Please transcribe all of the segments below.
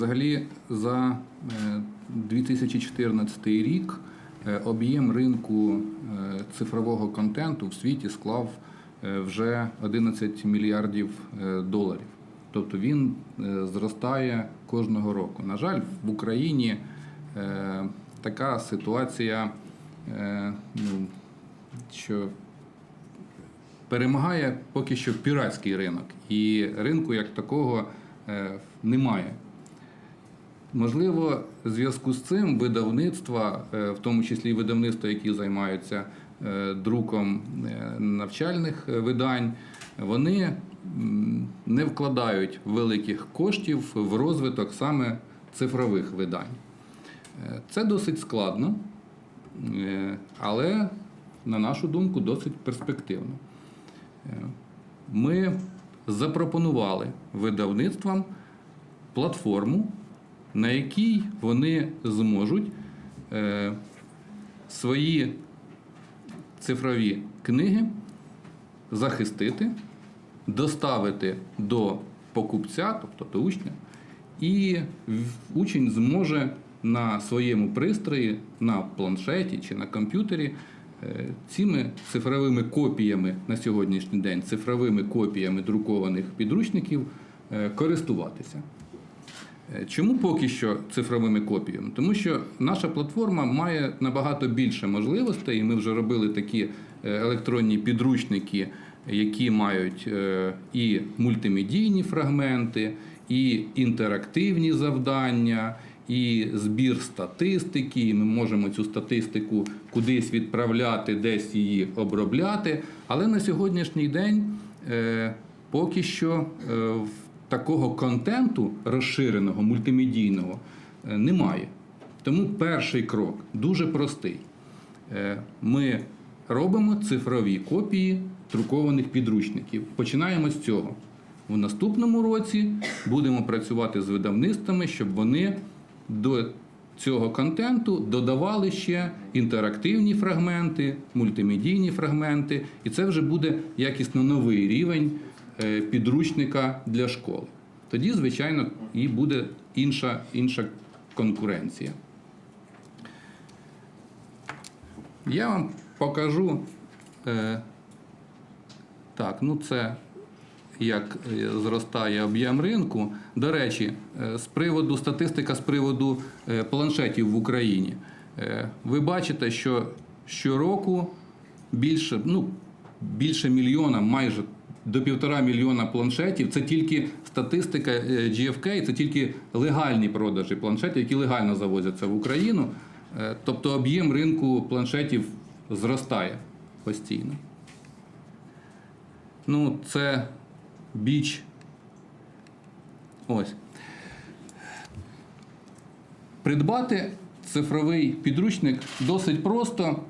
Взагалі, за е, 2014 рік е, об'єм ринку е, цифрового контенту в світі склав е, вже 11 мільярдів е, доларів. Тобто він е, зростає кожного року. На жаль, в Україні е, така ситуація, е, ну, що перемагає поки що піратський ринок, і ринку як такого е, немає. Можливо, в зв'язку з цим видавництва, е, в тому числі видавництва, які займаються е, друком е, навчальних видань, вони не вкладають великих коштів в розвиток саме цифрових видань. Це досить складно, але, на нашу думку, досить перспективно. Ми запропонували видавництвам платформу, на якій вони зможуть е, свої цифрові книги захистити, доставити до покупця, тобто до учня, і учень зможе на своєму пристрої, на планшеті чи на комп'ютері е, цими цифровими копіями на сьогоднішній день, цифровими копіями друкованих підручників е, користуватися. Е, Чому поки що цифровими копіями? Тому що наша платформа має набагато більше можливостей, і ми вже робили такі е, електронні підручники, які мають е, і мультимедійні фрагменти, і інтерактивні завдання, і збір статистики. І ми можемо цю статистику кудись відправляти, десь її обробляти. Але на сьогоднішній день поки що в такого контенту розширеного, мультимедійного е, немає. Тому перший крок дуже простий. Е, Ми робимо цифрові копії друкованих підручників. Починаємо з цього. В наступному році будемо працювати з видавництвами, щоб вони до цього контенту додавали ще інтерактивні фрагменти, мультимедійні фрагменти, і це вже буде якісно новий рівень підручника для школи. Тоді, звичайно, і буде інша, інша конкуренція. Я вам покажу. Е, так, ну це як е, зростає об'єм ринку. До речі, е, з приводу статистика з приводу е, планшетів в Україні. Е, Ви бачите, що щороку більше, ну, більше мільйона, майже до півтора мільйона планшетів. Це тільки статистика е, GFK, це тільки легальні продажі планшетів, які легально завозяться в Україну. Е, Тобто об'єм ринку планшетів зростає постійно. Ну, це біч. Ось. Придбати цифровий підручник досить просто.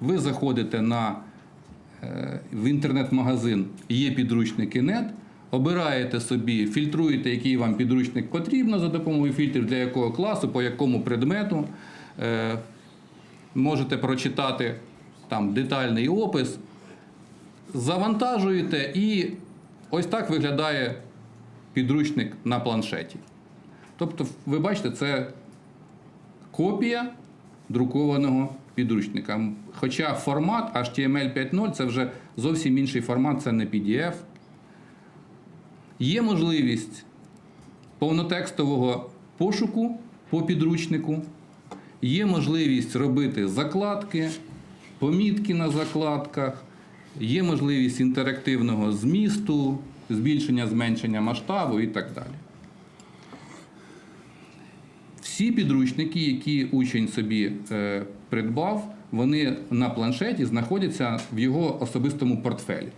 Ви заходите на, в інтернет-магазин є підручники нет, обираєте собі, фільтруєте, який вам підручник потрібно за допомогою фільтрів, для якого класу, по якому предмету. Е, Можете прочитати там детальний опис, завантажуєте і ось так виглядає підручник на планшеті. Тобто, ви бачите, це копія друкованого підручника. Хоча формат HTML 5.0 це вже зовсім інший формат, це не PDF. Є можливість повнотекстового пошуку по підручнику, є можливість робити закладки, помітки на закладках, є можливість інтерактивного змісту, збільшення, зменшення масштабу і так далі. Всі підручники, які учень собі е, придбав, вони на планшеті знаходяться в його особистому портфелі.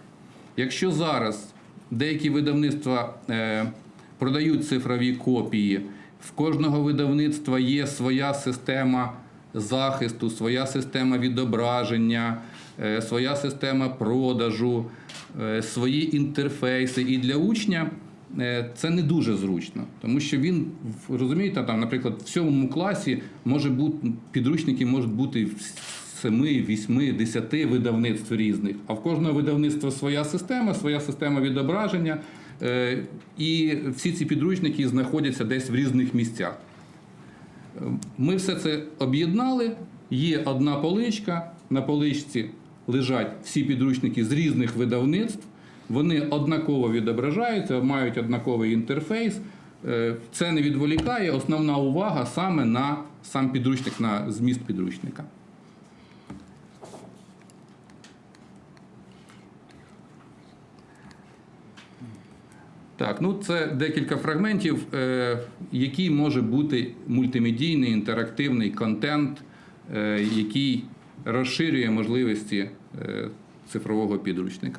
Якщо зараз деякі видавництва е, продають цифрові копії, в кожного видавництва є своя система захисту, своя система відображення, е, своя система продажу, свої інтерфейси. І для учня це не дуже зручно, тому що він розумієте, там, наприклад, в сьомому класі може бути підручники можуть бути в 7, 8, 10 видавництв різних. А в кожного видавництва своя система, своя система відображення, Е, І всі ці підручники знаходяться десь в різних місцях. Ми все це об'єднали. Є одна поличка. На поличці лежать всі підручники з різних видавництв. Вони однаково відображаються, мають однаковий інтерфейс. Е, Це не відволікає. Основна увага саме на сам підручник, на зміст підручника. Так, ну це декілька фрагментів, е, який може бути мультимедійний інтерактивний контент, е, який розширює можливості е, цифрового підручника.